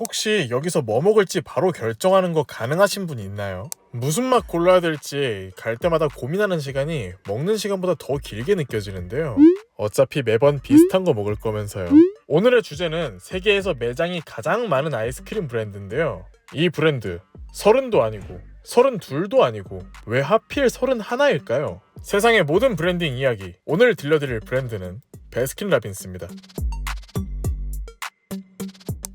혹시 여기서 뭐 먹을지 바로 결정하는 거 가능하신 분 있나요? 무슨 맛 골라야 될지 갈 때마다 고민하는 시간이 먹는 시간보다 더 길게 느껴지는데요. 어차피 매번 비슷한 거 먹을 거면서요. 오늘의 주제는 세계에서 매장이 가장 많은 아이스크림 브랜드인데요. 이 브랜드 서른도 아니고 서른둘도 아니고 왜 하필 서른하나일까요? 세상의 모든 브랜딩 이야기 오늘 들려드릴 브랜드는 베스킨라빈스입니다.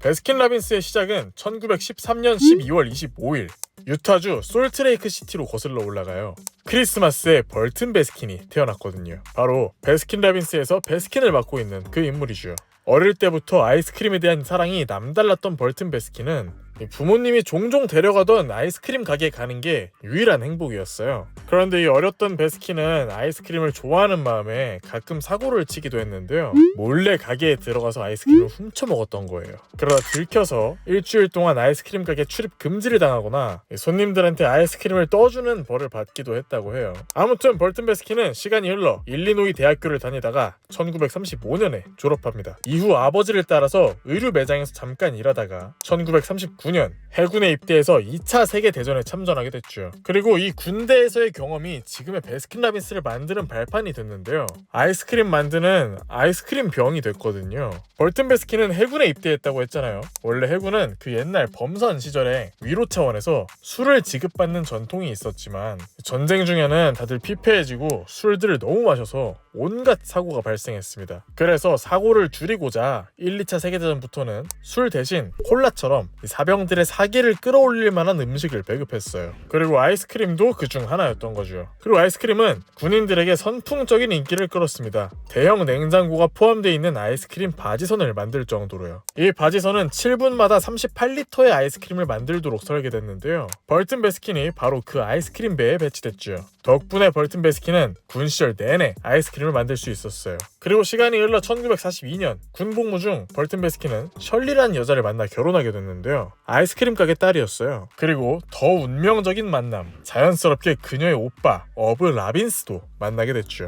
베스킨라빈스의 시작은 1913년 12월 25일 유타주 솔트레이크 시티로 거슬러 올라가요. 크리스마스에 벌튼 베스킨이 태어났거든요. 바로 베스킨라빈스에서 베스킨을 맡고 있는 그 인물이죠. 어릴 때부터 아이스크림에 대한 사랑이 남달랐던 벌튼 베스킨은 이 부모님이 종종 데려가던 아이스크림 가게에 가는 게 유일한 행복이었어요. 그런데 이 어렸던 베스킨은 아이스크림을 좋아하는 마음에 가끔 사고를 치기도 했는데요. 몰래 가게에 들어가서 아이스크림을 훔쳐 먹었던 거예요. 그러다 들켜서 일주일 동안 아이스크림 가게 출입 금지를 당하거나 손님들한테 아이스크림을 떠주는 벌을 받기도 했다고 해요. 아무튼 벌튼 베스킨은 시간이 흘러 일리노이 대학교를 다니다가 1935년에 졸업합니다. 이후 아버지를 따라서 의류 매장에서 잠깐 일하다가 1939년 해군에 입대해서 2차 세계 대전에 참전하게 됐죠. 그리고 이 군대에서의 경험이 지금의 베스킨라빈스를 만드는 발판이 됐는데요. 아이스크림 만드는 아이스크림 병이 됐거든요. 벌튼 베스킨은 해군에 입대했다고 했잖아요. 원래 해군은 그 옛날 범선 시절에 위로 차원에서 술을 지급받는 전통이 있었지만 전쟁 중에는 다들 피폐해지고 술들을 너무 마셔서 온갖 사고가 발생했습니다. 그래서 사고를 줄이고자 1, 2차 세계대전부터는 술 대신 콜라처럼 이 사병들의 사기를 끌어올릴 만한 음식을 배급했어요. 그리고 아이스크림도 그중 하나였던 거죠. 그리고 아이스크림은 군인들에게 선풍적인 인기를 끌었습니다. 대형 냉장고가 포함되어 있는 아이스크림 바지선을 만들 정도로요. 이 바지선은 7분마다 38리터의 아이스크림을 만들도록 설계됐는데요. 벌튼 베스킨이 바로 그 아이스크림 배에 배치됐죠. 덕분에 벌튼 베스킨은 군 시절 내내 아이스크림을 만들 수 있었어요. 그리고 시간이 흘러 1942년 군 복무 중 벌튼 베스킨은 셜리라는 여자를 만나 결혼하게 됐는데요. 아이스크림 가게 딸이었어요. 그리고 더 운명적인 만남, 자연스럽게 그녀의 오빠 어브 라빈스도 만나게 됐죠.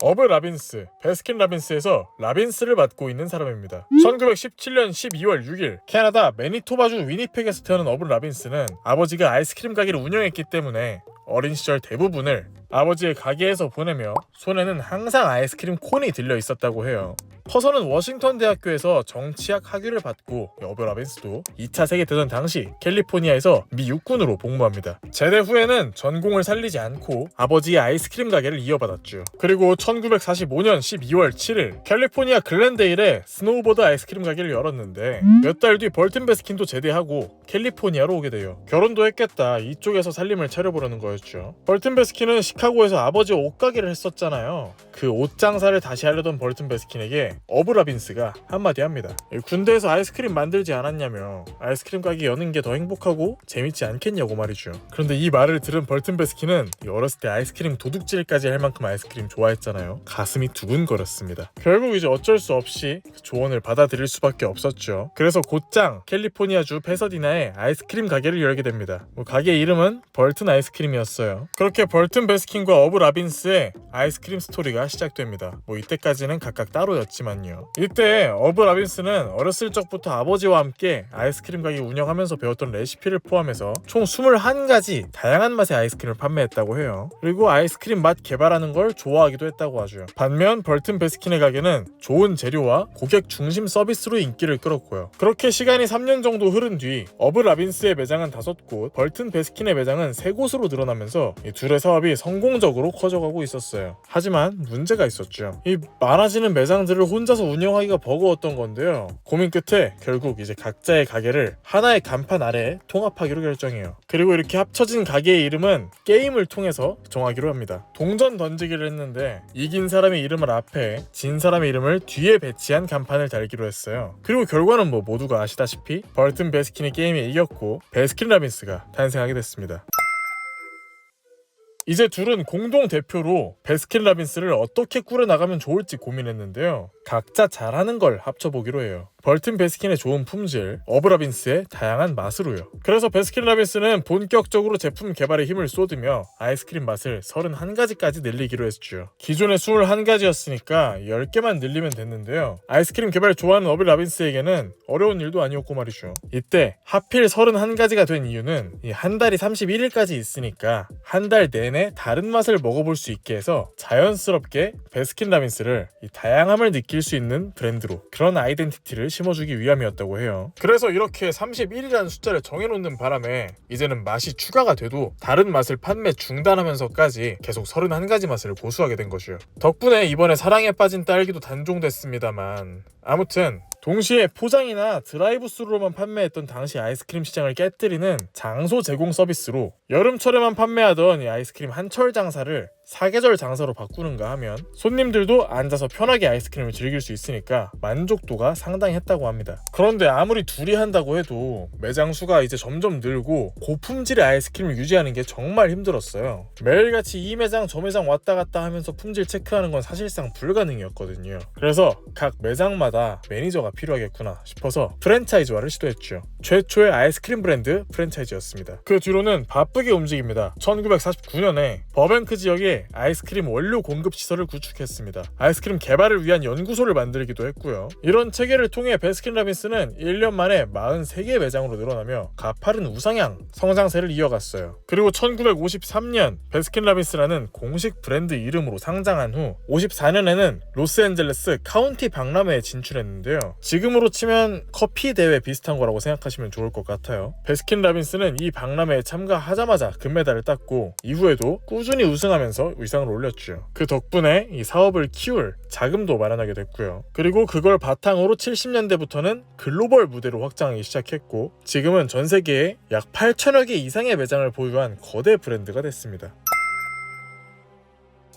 어브 라빈스, 베스킨 라빈스에서 라빈스를 맡고 있는 사람입니다. 1917년 12월 6일 캐나다 매니토바주 위니펙에서 태어난 어브 라빈스는 아버지가 아이스크림 가게를 운영했기 때문에 어린 시절 대부분을 아버지의 가게에서 보내며 손에는 항상 아이스크림 콘이 들려 있었다고 해요. 커서는 워싱턴 대학교에서 정치학 학위를 받고 여브 라빈스도 2차 세계대전 당시 캘리포니아에서 미 육군으로 복무합니다. 제대 후에는 전공을 살리지 않고 아버지의 아이스크림 가게를 이어받았죠. 그리고 1945년 12월 7일 캘리포니아 글렌데일에 스노우보드 아이스크림 가게를 열었는데 몇 달 뒤 벌튼 베스킨도 제대하고 캘리포니아로 오게 돼요. 결혼도 했겠다. 이쪽에서 살림을 차려보려는 거였죠. 벌튼 베스킨은 시카고에서 아버지와 옷가게를 했었잖아요. 그 옷 장사를 다시 하려던 벌튼 베스킨에게 어브라빈스가 한마디 합니다. 군대에서 아이스크림 만들지 않았냐며 아이스크림 가게 여는 게 더 행복하고 재밌지 않겠냐고 말이죠. 그런데 이 말을 들은 벌튼 베스킨은 이 어렸을 때 아이스크림 도둑질까지 할 만큼 아이스크림 좋아했잖아요. 가슴이 두근거렸습니다. 결국 이제 어쩔 수 없이 그 조언을 받아들일 수밖에 없었죠. 그래서 곧장 캘리포니아주 페서디나에 아이스크림 가게를 열게 됩니다. 뭐 가게 이름은 벌튼 아이스크림이었어요. 그렇게 벌튼 베스킨과 어브 라빈스의 아이스크림 스토리가 시작됩니다. 뭐 이때까지는 각각 따로였지만 요. 이때 어브 라빈스는 어렸을 적부터 아버지와 함께 아이스크림 가게 운영하면서 배웠던 레시피를 포함해서 총 21가지 다양한 맛의 아이스크림을 판매했다고 해요. 그리고 아이스크림 맛 개발하는 걸 좋아하기도 했다고 하죠. 반면 벌튼 베스킨의 가게는 좋은 재료와 고객 중심 서비스로 인기를 끌었고요. 그렇게 시간이 3년 정도 흐른 뒤 어브 라빈스의 매장은 5곳, 벌튼 베스킨의 매장은 3곳으로 늘어나면서 이 둘의 사업이 성공적으로 커져가고 있었어요. 하지만 문제가 있었죠. 이 많아지는 매장들을 혼자서 운영하기가 버거웠던 건데요. 고민 끝에 결국 이제 각자의 가게를 하나의 간판 아래에 통합하기로 결정해요. 그리고 이렇게 합쳐진 가게의 이름은 게임을 통해서 정하기로 합니다. 동전 던지기를 했는데 이긴 사람의 이름을 앞에 진 사람의 이름을 뒤에 배치한 간판을 달기로 했어요. 그리고 결과는 뭐 모두가 아시다시피 벌튼 베스킨이 게임에 이겼고 베스킨 라빈스가 탄생하게 됐습니다. 이제 둘은 공동 대표로 베스킨 라빈스를 어떻게 꾸려나가면 좋을지 고민했는데요. 각자 잘하는 걸 합쳐보기로 해요. 벌튼 베스킨의 좋은 품질, 어브라빈스의 다양한 맛으로요. 그래서 베스킨라빈스는 본격적으로 제품 개발에 힘을 쏟으며 아이스크림 맛을 31가지까지 늘리기로 했죠. 기존에 21가지였으니까 10개만 늘리면 됐는데요. 아이스크림 개발 좋아하는 어브라빈스에게는 어려운 일도 아니었고 말이죠. 이때 하필 31가지가 된 이유는 이 한 달이 31일까지 있으니까 한 달 내내 다른 맛을 먹어볼 수 있게 해서 자연스럽게 베스킨라빈스를 이 다양함을 느낄 수 있는 브랜드로 그런 아이덴티티를 심어주기 위함이었다고 해요. 그래서 이렇게 31이라는 숫자를 정해놓는 바람에 이제는 맛이 추가가 돼도 다른 맛을 판매 중단하면서까지 계속 31가지 맛을 고수하게 된 것이요. 덕분에 이번에 사랑에 빠진 딸기도 단종됐습니다만 아무튼 동시에 포장이나 드라이브스루로만 판매했던 당시 아이스크림 시장을 깨뜨리는 장소 제공 서비스로 여름철에만 판매하던 이 아이스크림 한철 장사를 사계절 장사로 바꾸는가 하면 손님들도 앉아서 편하게 아이스크림을 즐길 수 있으니까 만족도가 상당히 했다고 합니다. 그런데 아무리 둘이 한다고 해도 매장 수가 이제 점점 늘고 고품질의 아이스크림을 유지하는 게 정말 힘들었어요. 매일같이 이 매장 저 매장 왔다 갔다 하면서 품질 체크하는 건 사실상 불가능이었거든요. 그래서 각 매장마다 매니저가 필요하겠구나 싶어서 프랜차이즈화를 시도했죠. 최초의 아이스크림 브랜드 프랜차이즈였습니다. 그 뒤로는 바쁘게 움직입니다. 1949년에 버뱅크 지역에 아이스크림 원료 공급 시설을 구축했습니다. 아이스크림 개발을 위한 연구소를 만들기도 했고요. 이런 체계를 통해 베스킨라빈스는 1년 만에 43개 매장으로 늘어나며 가파른 우상향 성장세를 이어갔어요. 그리고 1953년 베스킨라빈스라는 공식 브랜드 이름으로 상장한 후 54년에는 로스앤젤레스 카운티 박람회에 진출했는데요. 지금으로 치면 커피 대회 비슷한 거라고 생각하시면 좋을 것 같아요. 베스킨 라빈스는 이 박람회에 참가하자마자 금메달을 땄고 이후에도 꾸준히 우승하면서 위상을 올렸죠. 그 덕분에 이 사업을 키울 자금도 마련하게 됐고요. 그리고 그걸 바탕으로 70년대부터는 글로벌 무대로 확장하기 시작했고 지금은 전 세계에 약 8천여 개 이상의 매장을 보유한 거대 브랜드가 됐습니다.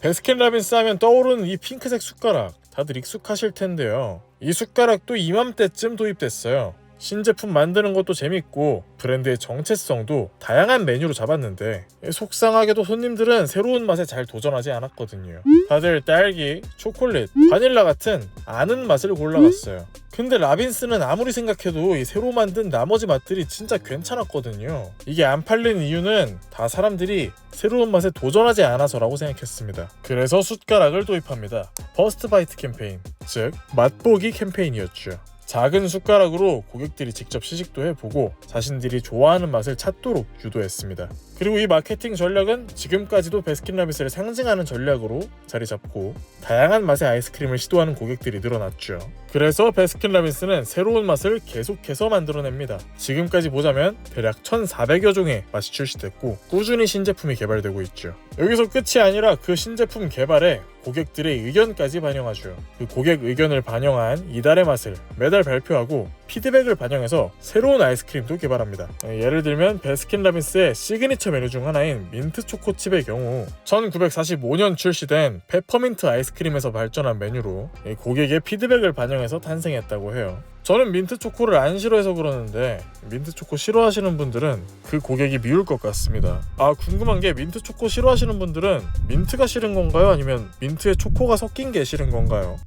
베스킨라빈스 하면 떠오르는 이 핑크색 숟가락 다들 익숙하실 텐데요. 이 숟가락도 이맘때쯤 도입됐어요. 신제품 만드는 것도 재밌고 브랜드의 정체성도 다양한 메뉴로 잡았는데 속상하게도 손님들은 새로운 맛에 잘 도전하지 않았거든요. 다들 딸기, 초콜릿, 바닐라 같은 아는 맛을 골라갔어요. 근데 라빈스는 아무리 생각해도 이 새로 만든 나머지 맛들이 진짜 괜찮았거든요. 이게 안 팔리는 이유는 다 사람들이 새로운 맛에 도전하지 않아서라고 생각했습니다. 그래서 숟가락을 도입합니다. 버스트 바이트 캠페인, 즉 맛보기 캠페인이었죠. 작은 숟가락으로 고객들이 직접 시식도 해보고 자신들이 좋아하는 맛을 찾도록 유도했습니다. 그리고 이 마케팅 전략은 지금까지도 베스킨라빈스를 상징하는 전략으로 자리 잡고 다양한 맛의 아이스크림을 시도하는 고객들이 늘어났죠. 그래서 베스킨라빈스는 새로운 맛을 계속해서 만들어냅니다. 지금까지 보자면 대략 1,400여 종의 맛이 출시됐고 꾸준히 신제품이 개발되고 있죠. 여기서 끝이 아니라 그 신제품 개발에 고객들의 의견까지 반영하죠. 그 고객 의견을 반영한 이달의 맛을 매달 발표하고 피드백을 반영해서 새로운 아이스크림도 개발합니다. 예를 들면 베스킨라빈스의 시그니처 메뉴 중 하나인 민트 초코칩의 경우 1945년 출시된 페퍼민트 아이스크림에서 발전한 메뉴로 고객의 피드백을 반영해서 탄생했다고 해요. 저는 민트 초코를 안 싫어해서 그러는데 민트 초코 싫어하시는 분들은 그 고객이 미울 것 같습니다. 아 궁금한 게 민트 초코 싫어하시는 분들은 민트가 싫은 건가요? 아니면 민트에 초코가 섞인 게 싫은 건가요?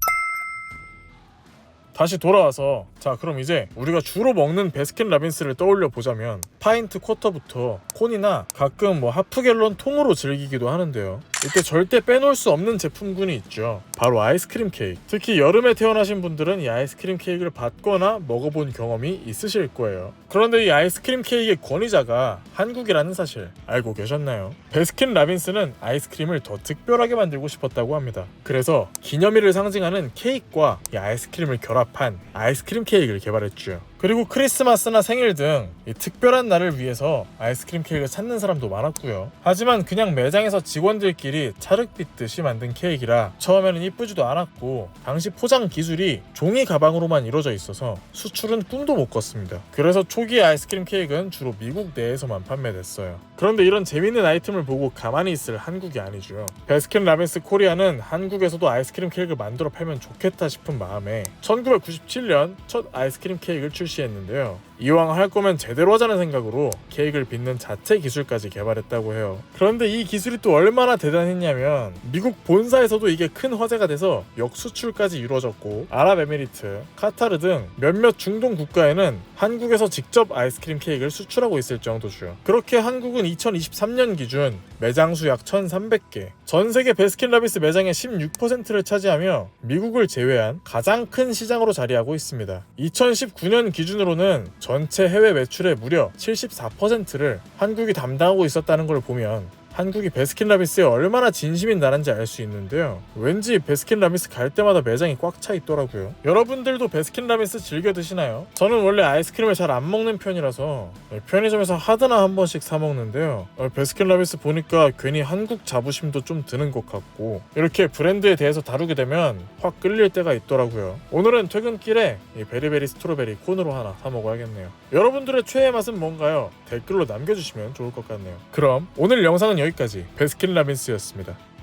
다시 돌아와서 자 그럼 이제 우리가 주로 먹는 베스킨 라빈스를 떠올려 보자면 파인트 쿼터부터 콘이나 가끔 뭐 하프 갤런 통으로 즐기기도 하는데요 이때 절대 빼놓을 수 없는 제품군이 있죠. 바로 아이스크림 케이크. 특히 여름에 태어나신 분들은 이 아이스크림 케이크를 받거나 먹어본 경험이 있으실 거예요. 그런데 이 아이스크림 케이크의 권위자가 한국이라는 사실 알고 계셨나요? 베스킨 라빈스는 아이스크림을 더 특별하게 만들고 싶었다고 합니다. 그래서 기념일을 상징하는 케이크와 이 아이스크림을 결합한 아이스크림 케이크를 개발했죠 그리고 크리스마스나 생일 등 특별한 날을 위해서 아이스크림 케이크를 찾는 사람도 많았고요. 하지만 그냥 매장에서 직원들끼리 빚듯이 만든 케이크라 처음에는 이쁘지도 않았고 당시 포장 기술이 종이 가방으로만 이루어져 있어서 수출은 꿈도 못 꿨습니다. 그래서 초기 아이스크림 케이크는 주로 미국 내에서만 판매됐어요. 그런데 이런 재밌는 아이템을 보고 가만히 있을 한국이 아니죠. 베스킨 라빈스 코리아는 한국에서도 아이스크림 케이크를 만들어 팔면 좋겠다 싶은 마음에 1997년 첫 아이스크림 케이크를 출시했는데요. 이왕 할 거면 제대로 하자는 생각으로 케이크를 빚는 자체 기술까지 개발했다고 해요. 그런데 이 기술이 또 얼마나 대단했냐면 미국 본사에서도 이게 큰 화제가 돼서 역수출까지 이루어졌고 아랍에미리트, 카타르 등 몇몇 중동 국가에는 한국에서 직접 아이스크림 케이크를 수출하고 있을 정도죠. 그렇게 한국은 2023년 기준 매장 수 약 1,300개, 전 세계 베스킨라빈스 매장의 16%를 차지하며 미국을 제외한 가장 큰 시장으로 자리하고 있습니다. 2019년 기준으로는 전체 해외 매출의 무려 74%를 한국이 담당하고 있었다는 걸 보면 한국이 베스킨라빈스에 얼마나 진심인 나라인지 알 수 있는데요. 왠지 베스킨라빈스 갈 때마다 매장이 꽉 차 있더라고요. 여러분들도 베스킨라빈스 즐겨 드시나요? 저는 원래 아이스크림을 잘 안 먹는 편이라서 편의점에서 하드나 한 번씩 사 먹는데요. 어, 베스킨라빈스 보니까 괜히 한국 자부심도 좀 드는 것 같고 이렇게 브랜드에 대해서 다루게 되면 확 끌릴 때가 있더라고요. 오늘은 퇴근길에 이 베리베리 스트로베리 콘으로 하나 사 먹어야겠네요. 여러분들의 최애 맛은 뭔가요? 댓글로 남겨주시면 좋을 것 같네요. 그럼 오늘 영상은 여기까지 베스킨라빈스였습니다.